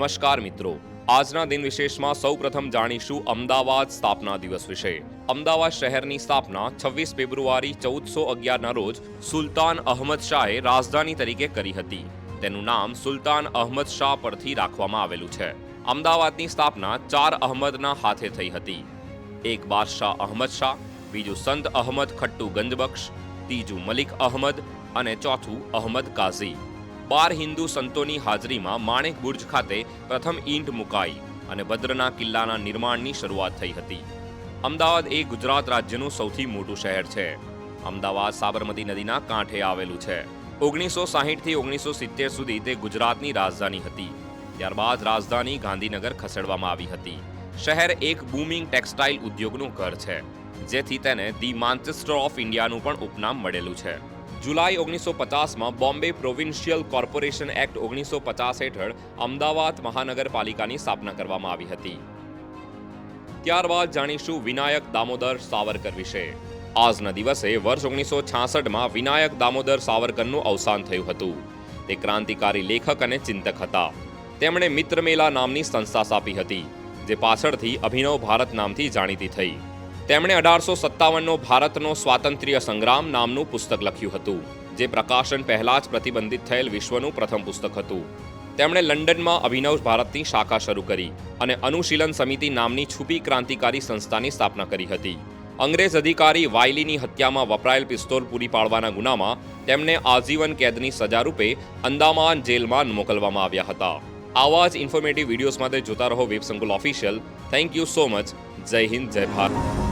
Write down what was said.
નમસ્કાર મિત્રો. આજના દિન વિશેષમાં સૌપ્રથમ જાણીશું અમદાવાદ સ્થાપના દિવસ વિશે. અમદાવાદ શહેરની સ્થાપના છવ્વીસ ફેબ્રુઆરી ચૌદસો અગિયારના રોજ સુલતાન અહમદ શાહે રાજધાની તરીકે કરી હતી. તેનું નામ સુલતાન અહમદ શાહ પરથી રાખવામાં આવેલું છે. અમદાવાદની સ્થાપના ચાર અહમદના હાથે થઈ હતી. એક બાદશાહ અહમદ શાહ, બીજું સંત અહમદ ખટ્ટુ ગંજબક્ષ, ત્રીજું મલિક અહમદ અને ચોથું અહમદ કાઝી. બાર હિન્દુ સંતોની હાજરીમાં માણેક બુર્જ ખાતે પ્રથમ ઈંટ મુકાઈ અને ભદ્રના કિલ્લાના નિર્માણની શરૂઆત થઈ હતી. અમદાવાદ એ ગુજરાત રાજ્યનું સૌથી મોટું શહેર છે. અમદાવાદ સાબરમતી નદીના કાંઠે આવેલું છે. ઓગણીસો સાહીઠથી ઓગણીસો સિત્તેર સુધી તે ગુજરાતની રાજધાની હતી. ત્યારબાદ રાજધાની ગાંધીનગર ખસેડવામાં આવી હતી. શહેર એક બૂમિંગ ટેક્સટાઇલ ઉદ્યોગનું ઘર છે, જેથી તેને ધી માન્ચેસ્ટર ઓફ ઇન્ડિયાનું પણ ઉપનામ મળેલું છે. જુલાઈ ઓગણીસો પચાસમાં બોમ્બે પ્રોવિન્શિયલ કોર્પોરેશન એક્ટ ઓગણીસો પચાસ હેઠળ અમદાવાદ મહાનગરપાલિકાની સ્થાપના કરવામાં આવી હતી. ત્યારબાદ જાણીશું વિનાયક દામોદર સાવરકર વિશે. આજના દિવસે વર્ષ ઓગણીસો છાસઠમાં વિનાયક દામોદર સાવરકરનું અવસાન થયું હતું. તે ક્રાંતિકારી લેખક અને ચિંતક હતા. તેમણે મિત્રમેલા નામની સંસ્થા સ્થાપી હતી, જે પાછળથી અભિનવ ભારત નામથી જાણીતી થઈ. તેમણે અઢારસો સત્તાવનનો ભારતનો સ્વાતંત્ર્ય સંગ્રામ નામનું પુસ્તક લખ્યું હતું, જે પ્રકાશન પહેલાં જ પ્રતિબંધિત થયેલ વિશ્વનું પ્રથમ પુસ્તક હતું. તેમણે લંડનમાં અભિનવ ભારતની શાખા શરૂ કરી અને અનુશીલન સમિતિ નામની છુપી ક્રાંતિકારી સંસ્થાની સ્થાપના કરી હતી. અંગ્રેજ અધિકારી વાયલીની હત્યામાં વપરાયેલ પિસ્તોલ પૂરી પાડવાના ગુનામાં તેમને આજીવન કેદની સજા રૂપે અંદામાન જેલમાં મોકલવામાં આવ્યા હતા. આવા જ ઇન્ફોર્મેટિવ વિડીયોઝ માટે જોતા રહો web official thank you so much જય હિન્દ, જય ભારત.